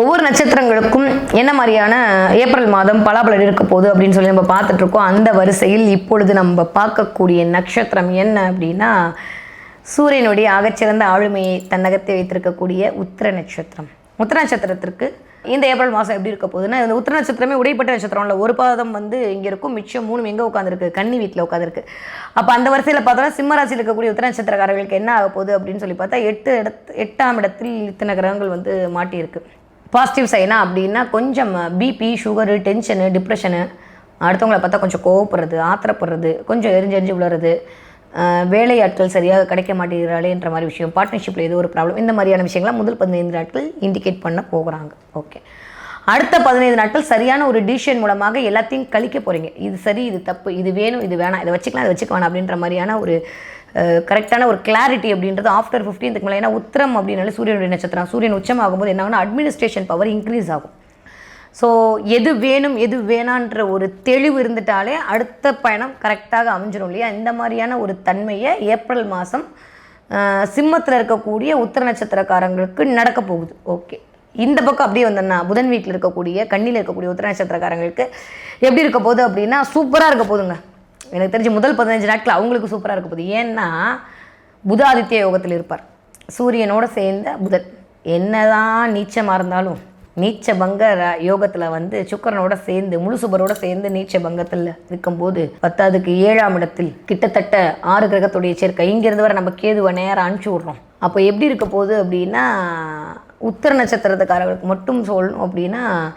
ஒவ்வொரு நட்சத்திரங்களுக்கும் என்ன மாதிரியான ஏப்ரல் மாதம் பலாபலன் இருக்க போகுது அப்படின்னு சொல்லி நம்ம பார்த்துட்டு இருக்கோம். அந்த வரிசையில் இப்பொழுது நம்ம பார்க்கக்கூடிய நட்சத்திரம் என்ன அப்படின்னா சூரியனுடைய ஆகச்சிறந்த ஆளுமையை தன்னகத்தை வைத்திருக்கக்கூடிய உத்திர நட்சத்திரம். உத்திர நட்சத்திரத்திற்கு இந்த ஏப்ரல் மாதம் எப்படி இருக்க போகுதுன்னா இந்த உத்திர நட்சத்திரமே உடைப்பட்ட நட்சத்திரம் இல்லை. ஒரு பாதம் வந்து இங்கே இருக்கும் மிச்சம் மூணு எங்கே உட்காந்துருக்கு கன்னி வீட்டில் உட்காந்துருக்கு அப்போ அந்த வரிசையில் பார்த்தோம்னா சிம்ம ராசியில் இருக்கக்கூடிய உத்திர நட்சத்திரக்காரர்களுக்கு என்ன ஆக போகுது அப்படின்னு சொல்லி பார்த்தா எட்டு இடத்து எட்டாம் இடத்தில் இத்தனை கிரகங்கள் வந்து மாட்டியிருக்கு. பாசிட்டிவ் சைனா அப்படின்னா கொஞ்சம் பிபி சுகரு டென்ஷனு டிப்ரெஷனு அடுத்தவங்கள பார்த்தா கொஞ்சம் கோவப்படுறது ஆத்திரப்படுறது கொஞ்சம் எரிஞ்சு எரிஞ்சு விழுறது வேலையாட்கள் சரியாக கிடைக்க மாட்டேங்கிறாளேன்ற மாதிரி விஷயம் பார்ட்னர்ஷிப்பில் ஏதோ ஒரு ப்ராப்ளம் இந்த மாதிரியான விஷயங்கள்லாம் முதல் பதினைந்து நாட்கள் இண்டிகேட் பண்ண போகிறாங்க. ஓகே அடுத்த பதினைந்து நாட்கள் சரியான ஒரு டிசிஷன் மூலமாக எல்லாத்தையும் கழிக்க போகிறீங்க இது சரி இது தப்பு இது வேணும் இது வேணாம் இதை வச்சுக்கலாம் இதை வச்சுக்க வேணாம் அப்படின்ற மாதிரியான ஒரு கரெக்டான ஒரு கிளாரிட்டி அப்படின்றது ஆஃப்டர் ஃபிஃப்டீன்த்துக்கு மேலே ஏன்னா உத்திரம் அப்படின்னாலே சூரியனுடைய நட்சத்திரம். சூரியன் உச்சம் ஆகும்போது என்ன ஆகும்னா அட்மினிஸ்ட்ரேஷன் பவர் இன்க்ரீஸ் ஆகும். ஸோ எது வேணும் எது வேணான்ற ஒரு தெளிவு இருந்துட்டாலே அடுத்த பயணம் கரெக்டாக அமைஞ்சிடும் இல்லையா? இந்த மாதிரியான ஒரு தன்மையை ஏப்ரல் மாதம் சிம்மத்தில் இருக்கக்கூடிய உத்திர நட்சத்திரக்காரங்களுக்கு நடக்க போகுது. ஓகே இந்த பக்கம் அப்படியே வந்தேன்னா புதன் வீட்டில் இருக்கக்கூடிய கண்ணியில் இருக்கக்கூடிய உத்திர நட்சத்திரக்காரங்களுக்கு எப்படி இருக்க போகுது அப்படின்னா சூப்பராக இருக்க போகுதுங்க. எனக்கு தெரிஞ்சு முதல் பதினஞ்சு நாட்கள் அவங்களுக்கு சூப்பராக இருக்க போகுது. ஏன்னா புதாதித்ய யோகத்தில் இருப்பார். சூரியனோட சேர்ந்த புதன். என்னதான் நீச்சமாக இருந்தாலும் நீச்ச பங்க ர- வந்து சுக்கரனோட சேர்ந்து முழு சுபரோட சேர்ந்து நீச்ச பங்கத்தில் இருக்கும்போது பத்தாவதுக்கு ஏழாம் இடத்தில் கிட்டத்தட்ட ஆறு கிரகத்துடைய சேர்க்கை. இங்கிருந்து வர நம்ம கேதுவை நேரம் அனுப்பிச்சி விட்றோம். அப்போ எப்படி இருக்க போகுது அப்படின்னா உத்தர நட்சத்திரத்துக்காரர்களுக்கு மட்டும் சொல்லணும் அப்படின்னா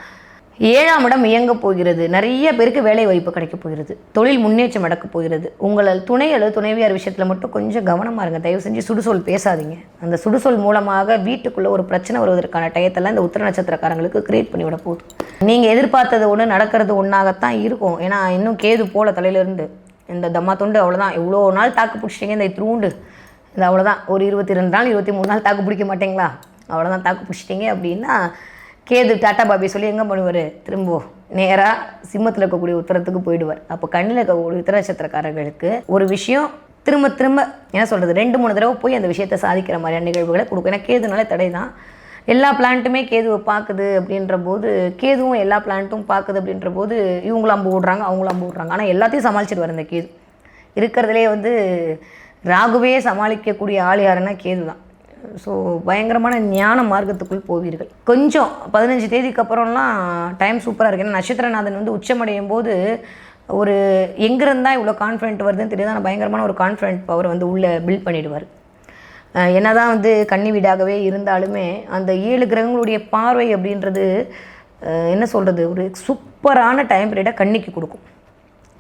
ஏழாம் இடம் இயங்க போகிறது. நிறைய பேருக்கு வேலை வாய்ப்பு கிடைக்க போகிறது. தொழில் முன்னேற்றம் நடக்க போகிறது. உங்களால் துணை அல்லது துணைவியார் விஷயத்தில் மட்டும் கொஞ்சம் கவனமாக இருங்க. தயவு செஞ்சு சுடுசொல் பேசாதீங்க. அந்த சுடுசொல் மூலமாக வீட்டுக்குள்ளே ஒரு பிரச்சனை வருவதற்கான டயத்தெல்லாம் இந்த உத்திர நட்சத்திரக்காரங்களுக்கு கிரியேட் பண்ணிவிட போகுது நீங்கள் எதிர்பார்த்தது ஒன்று நடக்கிறது ஒன்றாகத்தான் இருக்கும். ஏன்னா இன்னும் கேது போல தலையிலேருந்து. இந்த தம்மா தொண்டு அவ்வளோதான் இவ்வளோ நாள் தாக்கு பிடிச்சிட்டிங்க இந்த இத்திரூண்டு இது அவ்வளோதான் ஒரு இருபத்தி ரெண்டு நாள் இருபத்தி மூணு நாள் தாக்கு பிடிக்க மாட்டீங்களா? அவ்வளோதான் தாக்கு பிடிச்சிட்டிங்க அப்படின்னா கேது டாட்டா பாபி சொல்லி எங்கே பண்ணுவார்? திரும்ப நேராக சிம்மத்தில் இருக்கக்கூடிய உத்தரத்துக்கு போயிடுவார். அப்போ கண்ணில் இருக்கக்கூடிய உத்தர நட்சத்திரக்காரர்களுக்கு ஒரு விஷயம் திரும்ப திரும்ப என்ன சொல்கிறது ரெண்டு மூணு தடவை போய் அந்த விஷயத்தை சாதிக்கிற மாதிரியான நிகழ்வுகளை கொடுக்கும். ஏன்னா கேதுனால தடை தான். எல்லா பிளான்ட்டுமே கேதுவை பார்க்குது அப்படின்ற போது கேதுவும் எல்லா பிளான்ட்டும் பார்க்குது அப்படின்ற போது இவங்களும் அம்பு விடுறாங்க அவங்களும் அம்பு விடுறாங்க ஆனால் எல்லாத்தையும் சமாளிச்சிட்டு இந்த கேது. இருக்கிறதுலே வந்து ராகுவே சமாளிக்கக்கூடிய ஆள் யாருன்னா கேது தான் ஸோ பயங்கரமான ஞான மார்க்கத்துக்குள் போவீர்கள். கொஞ்சம் பதினஞ்சு தேதிக்கு அப்புறம்லாம் டைம் சூப்பராக இருக்குது ஏன்னா நட்சத்திரநாதன் வந்து உச்சமடையும் போது ஒரு எங்கிருந்தா இவ்வளோ கான்ஃபிடென்ட் வருதுன்னு தெரியாது. ஆனால் பயங்கரமான ஒரு கான்ஃபிடென்ட் பவர் வந்து உள்ளே பில்ட் பண்ணிடுவார். என்ன என்னதான் வந்து கன்னி வீடாகவே இருந்தாலுமே அந்த ஏழு கிரகங்களுடைய பார்வை அப்படின்றது என்ன சொல்கிறது ஒரு சூப்பரான டைம் பீரியடாக கன்னிக்கு கொடுக்கும்.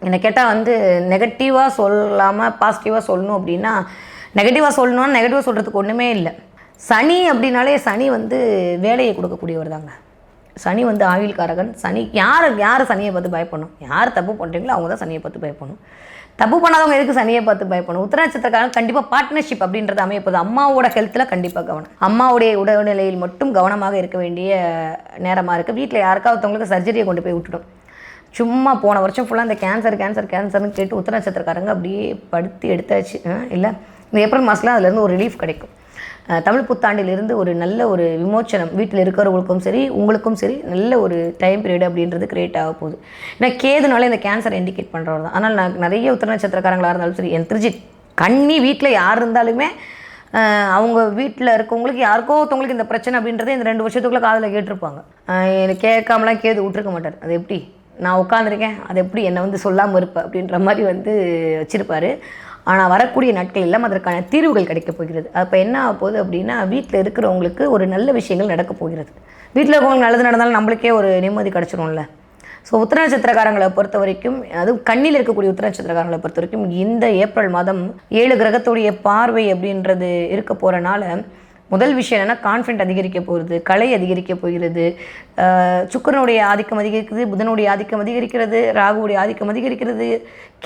என்னை கேட்டால் வந்து நெகட்டிவாக சொல்லாமல் பாசிட்டிவாக சொல்லணும் அப்படின்னா நெகட்டிவாக சொல்லணும்னா நெகட்டிவாக சொல்கிறதுக்கு ஒன்றுமே இல்லை. சனி அப்படின்னாலே சனி வந்து வேலையை கொடுக்கக்கூடியவர் தாங்க சனி வந்து ஆயுள்காரகன். சனி யார் யார் சனியை பார்த்து பயப்படணும்? யார் தப்பு பண்ணுறீங்களோ அவங்க தான் சனியை பார்த்து பயப்படணும். தப்பு பண்ணாதவங்க எதுக்கு சனியை பார்த்து பயப்படணும்? உத்தரநட்சத்திரக்காரன் கண்டிப்பாக பார்ட்னர்ஷிப் அப்படின்றது அமையப்போது அம்மாவோட ஹெல்த்தில் கண்டிப்பாக கவனம். அம்மாவுடைய உடல்நிலையில் மட்டும் கவனமாக இருக்க வேண்டிய நேரமாக இருக்குது வீட்டில் யாருக்காவத்தவங்களுக்கு சர்ஜரியை கொண்டு போய் விட்டுடும். சும்மா போன வருஷம் ஃபுல்லாக அந்த கேன்சர் கேன்சர் கேன்சர்னு கேட்டு உத்தரநட்சத்திரக்காரங்க அப்படியே படுத்து எடுத்தாச்சு. இல்லை? இந்த ஏப்ரல் மாதத்தில் அதுலேருந்து ஒரு ரிலீஃப் கிடைக்கும். தமிழ் புத்தாண்டிலிருந்து ஒரு நல்ல ஒரு விமோச்சனம் வீட்டில் இருக்கிறவங்களுக்கும் சரி உங்களுக்கும் சரி நல்ல ஒரு டைம் பீரியட் அப்படின்றது கிரியேட் ஆக போகுது. ஏன்னா கேதுனால இந்த கேன்சர் இண்டிகேட் பண்ணுறவர் தான். ஆனால் நான் நிறைய உத்தர நட்சத்திரக்காரங்களாக இருந்தாலும் சரி என் திருச்சி கண்ணி வீட்டில் யார் இருந்தாலுமே அவங்க வீட்டில் இருக்கவங்களுக்கு யாருக்கோ ஒருத்தவங்களுக்கு இந்த பிரச்சனை அப்படின்றத இந்த ரெண்டு வருஷத்துக்குள்ளே காதில் கேட்டிருப்பாங்க. எனக்கு கேட்காமலாம் கேது விட்டுருக்க மாட்டார். அது எப்படி? நான் உட்காந்துருக்கேன் அது எப்படி என்னை வந்து சொல்லாமல் இருப்பேன் அப்படின்ற மாதிரி வந்து வச்சுருப்பாரு. ஆனால் வரக்கூடிய நாட்கள் எல்லாம் அதற்கான தீர்வுகள் கிடைக்க போகிறது. அப்போ என்ன ஆக போகுது அப்படின்னா வீட்டில் இருக்கிறவங்களுக்கு ஒரு நல்ல விஷயங்கள் நடக்க போகிறது. வீட்டில் இருக்கவங்களுக்கு நல்லது நடந்தாலும் நம்மளுக்கே ஒரு நிம்மதி கிடச்சிரும்ல. ஸோ உத்திர நட்சத்திரக்காரங்களை பொறுத்த வரைக்கும் அதுவும் கண்ணில் இருக்கக்கூடிய உத்திர நட்சத்திரக்காரங்களை பொறுத்த வரைக்கும் இந்த ஏப்ரல் மாதம் ஏழு கிரகத்துடைய பார்வை அப்படின்றது இருக்க போகிறனால முதல் விஷயம் என்னென்னா கான்ஃபிடென்ட் அதிகரிக்க போகிறது கலை அதிகரிக்க போகிறது சுக்கரனுடைய ஆதிக்கம் அதிகரிக்கிறது புதனுடைய ஆதிக்கம் அதிகரிக்கிறது ராகுவுடைய ஆதிக்கம் அதிகரிக்கிறது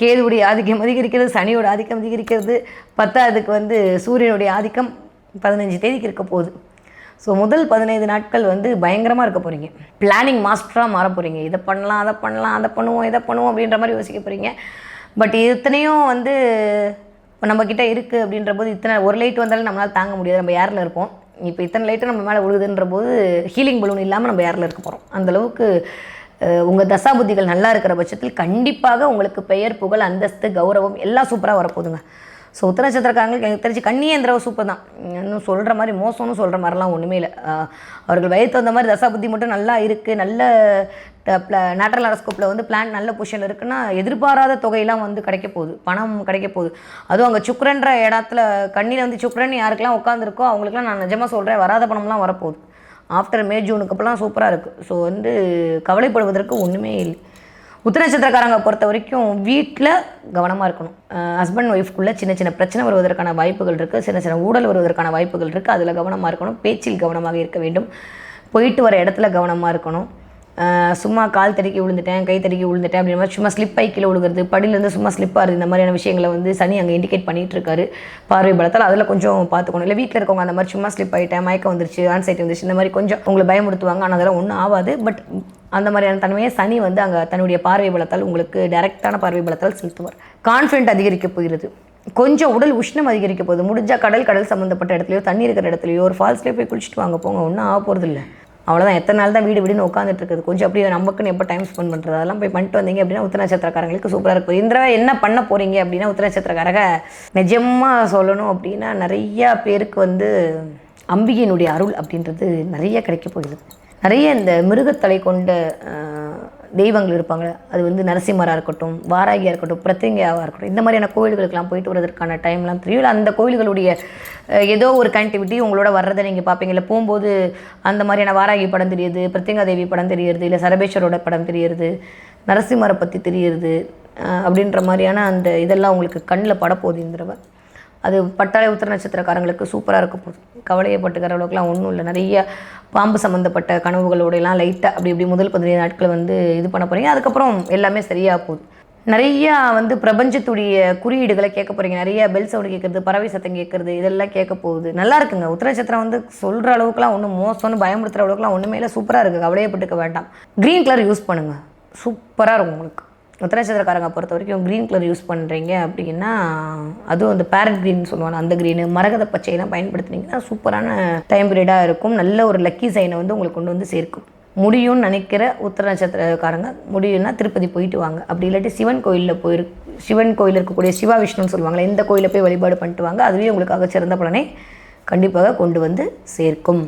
கேதுவுடைய ஆதிக்கம் அதிகரிக்கிறது சனியோட ஆதிக்கம் அதிகரிக்கிறது. பத்தாவதுக்கு வந்து சூரியனுடைய ஆதிக்கம் பதினஞ்சு தேதிக்கு இருக்க போகுது. ஸோ முதல் பதினைந்து நாட்கள் வந்து பயங்கரமாக இருக்க போகிறீங்க பிளானிங் மாஸ்டராக மாற போகிறீங்க இதை பண்ணலாம் அதை பண்ணலாம் அதை பண்ணுவோம் இதை பண்ணுவோம் அப்படின்ற மாதிரி யோசிக்க போகிறீங்க பட் இத்தனையும் வந்து இப்போ நம்மக்கிட்ட இருக்குது அப்படின்ற போது இத்தனை ஒரு லைட் வந்தாலும் நம்மளால் தாங்க முடியாது. நம்ம யாரில் இருப்போம். இப்போ இத்தனை லைட்டு நம்ம மேலே விழுகுதுன்ற போது ஹீலிங் பலூன் இல்லாமல் நம்ம ஏரில் இருக்க போகிறோம் அந்தளவுக்கு உங்கள் தசாபுத்திகள் நல்லா இருக்கிற பட்சத்தில் கண்டிப்பாக உங்களுக்கு பெயர் புகழ் அந்தஸ்து கௌரவம் எல்லாம் சூப்பராக வரப்போகுதுங்க. ஸோ உத்தர நட்சத்திரக்காரங்களுக்கு எனக்கு தெரிஞ்சு கண்ணியேந்திரவ சூப்பர் தான். இன்னும் சொல்கிற மாதிரி மோசம்னு சொல்கிற மாதிரிலாம் ஒன்றுமே இல்லை. அவர்கள் வயது தகுந்த மாதிரி தசாபுத்தி மட்டும் நல்லா இருக்குது நல்ல நேட்டரல் அரஸ்கோப்பில் வந்து பிளான் நல்ல பொசிஷன் இருக்குன்னா எதிர்பாராத தொகையெல்லாம் வந்து கிடைக்க போகுது. பணம் கிடைக்க போகுது. அதுவும் அங்கே சுக்ரன்ற இடத்துல கண்ணியில் வந்து சுக்ரன் யாருக்கெல்லாம் உட்காந்துருக்கோ அவங்களுக்குலாம் நான் நிஜமாக சொல்கிறேன் வராத பணம்லாம் வரப்போகுது. ஆஃப்டர் மே ஜூனுக்கு அப்போலாம் சூப்பராக இருக்குது ஸோ வந்து கவலைப்படுவதற்கு ஒன்றுமே இல்லை. உத்திர நட்சத்திரக்காரங்க பொறுத்த வரைக்கும் வீட்டில் கவனமாக இருக்கணும். ஹஸ்பண்ட் ஒய்ஃப்குள்ளே சின்ன சின்ன பிரச்சனை வருவதற்கான வாய்ப்புகள் இருக்குது சின்ன சின்ன ஊழல் வருவதற்கான வாய்ப்புகள் இருக்குது அதில் கவனமாக இருக்கணும். பேச்சில் கவனமாக இருக்க வேண்டும். போயிட்டு வர இடத்துல கவனமாக இருக்கணும். சும்மா கால் தடுக்கி விழுந்துட்டேன் கை தடுக்கி விழுந்துட்டேன் அப்படின்ற மாதிரி சும்மா ஸ்லிப் ஆகி கீழே விழுகிறது படியிலேருந்து சும்மா ஸ்லிப் ஆகுது இந்த மாதிரியான விஷயங்களை வந்து சனி அங்கே இண்டிகேட் பண்ணிட்டு இருக்காரு. பார்வை பலத்தால் அதில் கொஞ்சம் பார்த்துக்கணும். இல்லை வீட்டில் இருக்கவங்க அந்த மாதிரி சும்மா ஸ்லிப் ஆகிட்டேன் மயக்கம் வந்துருச்சு ஆன்சைட்டி வந்துருச்சு இந்த மாதிரி கொஞ்சம் உங்களை பயமுடுத்துவாங்க ஆனால் அதெல்லாம் ஒன்றும் ஆகாது. பட் அந்த மாதிரியான தன்மையை சனி வந்து அங்கே தன்னுடைய பார்வை பலத்தால் உங்களுக்கு டைரக்டான பார்வை பலத்தால் செலுத்துவார். கான்ஃபிடென்ட் அதிகரிக்க போகிறது. கொஞ்சம் உடல் உஷ்ணம் அதிகரிக்க போகுது. முடிஞ்சால் கடல் கடல் சம்மந்தப்பட்ட இடத்துலையோ தண்ணி இருக்கிற இடத்துலையோ ஒரு ஃபால்ஸ்லேயே போய் குளிச்சுட்டு வாங்க போங்க. ஒன்றும் ஆக போகிறது இல்லை அவ்வளோதான் எத்தனை நாள் தான் வீடு வீடுன்னு உட்காந்துட்டு இருக்குது. கொஞ்சம் அப்படியே நமக்குன்னு எப்போ டைம் ஸ்பெண்ட் பண்ணுறது அதெல்லாம் போய் பண்ணிட்டு வந்தீங்க அப்படின்னா உத்தர நட்சத்திரக்காரங்களுக்கு சூப்பராக இருக்கும். இந்த தடவை என்ன பண்ண போகிறீங்க அப்படின்னா உத்தர நட்சத்திரக்காரங்க நிஜமாக சொல்லணும் அப்படின்னா நிறையா பேருக்கு வந்து அம்பிகையினுடைய அருள் அப்படின்றது நிறைய கிடைக்க போகிறது நிறைய இந்த மிருகத்தலை கொண்ட தெய்வங்கள் இருப்பாங்களே அது வந்து நரசிம்மராக இருக்கட்டும் வாராகியாக இருக்கட்டும் பிரத்யங்கையாவாக இருக்கட்டும் இந்த மாதிரியான கோயில்களுக்கெல்லாம் போயிட்டு வரதுக்கான டைம்லாம் தெரியும். இல்லை அந்த கோயில்களுடைய ஏதோ ஒரு கனெக்டிவிட்டி உங்களோட வர்றதை நீங்கள் பார்ப்பீங்க. இல்லை போகும்போது அந்த மாதிரியான வாராகி படம் தெரியுது பிரத்யங்கா தேவி படம் தெரியுது இல்லை சரபேஸ்வரோட படம் தெரியுது நரசிம்மரை பற்றி தெரியுது அப்படின்ற மாதிரியான அந்த இதெல்லாம் உங்களுக்கு கண்ணில் படப்போகுது இந்த தடவை. அது பட்டாளை உத்திர நட்சத்திரக்காரங்களுக்கு சூப்பராக இருக்க போகுது கவலையப்பட்டுக்கிற அளவுக்குலாம் ஒன்றும் இல்லை. நிறைய பாம்பு சம்மந்தப்பட்ட கனவுகளோடையெல்லாம் லைட்டாக அப்படி இப்படி முதல் பதினைந்து நாட்கள் வந்து இது பண்ண போகிறீங்க அதுக்கப்புறம் எல்லாமே சரியாக போகுது. நிறையா வந்து பிரபஞ்சத்துடைய குறியீடுகளை கேட்க போகிறீங்க நிறைய பெல் சவுண்டு கேட்குறது பறவை சத்தம் கேட்குறது இதெல்லாம் கேட்க போகுது. நல்லா இருக்குங்க. உத்திர நட்சத்திரம் வந்து சொல்கிற அளவுக்குலாம் ஒன்றும் மோசம்னு பயமுறுத்துகிற அளவுக்குலாம் ஒன்றுமே இல்லை. சூப்பராக இருக்குது கவலையப்பட்டுக்க வேண்டாம். க்ரீன் கலர் யூஸ் பண்ணுங்கள் சூப்பராக இருக்கும் உங்களுக்கு. உத்தரநட்சத்திரக்காரங்க பொறுத்த வரைக்கும் க்ரீன் கலர் யூஸ் பண்ணுறீங்க அப்படின்னா அதுவும் அந்த பேரட் க்ரீன் சொல்லுவாங்க. அந்த க்ரீனு மரகத பச்சையெல்லாம் பயன்படுத்துனீங்கன்னா சூப்பரான டைம் பீரியடாக இருக்கும். நல்ல ஒரு லக்கி சைனை வந்து உங்களுக்கு கொண்டு வந்து சேர்க்கும். முடியும்னு நினைக்கிற உத்தர நட்சத்திரக்காரங்க முடியும்னா திருப்பதி போயிட்டு வாங்க. அப்படி இல்லாட்டி சிவன் கோயிலில் போயிரு சிவன் கோயில் இருக்கக்கூடிய சிவா விஷ்ணுன்னு சொல்லுவாங்களே இந்த கோயிலில் போய் வழிபாடு பண்ணிட்டு வாங்க. அதுவே உங்களுக்காக சிறந்த பலனை கண்டிப்பாக கொண்டு வந்து சேர்க்கும்.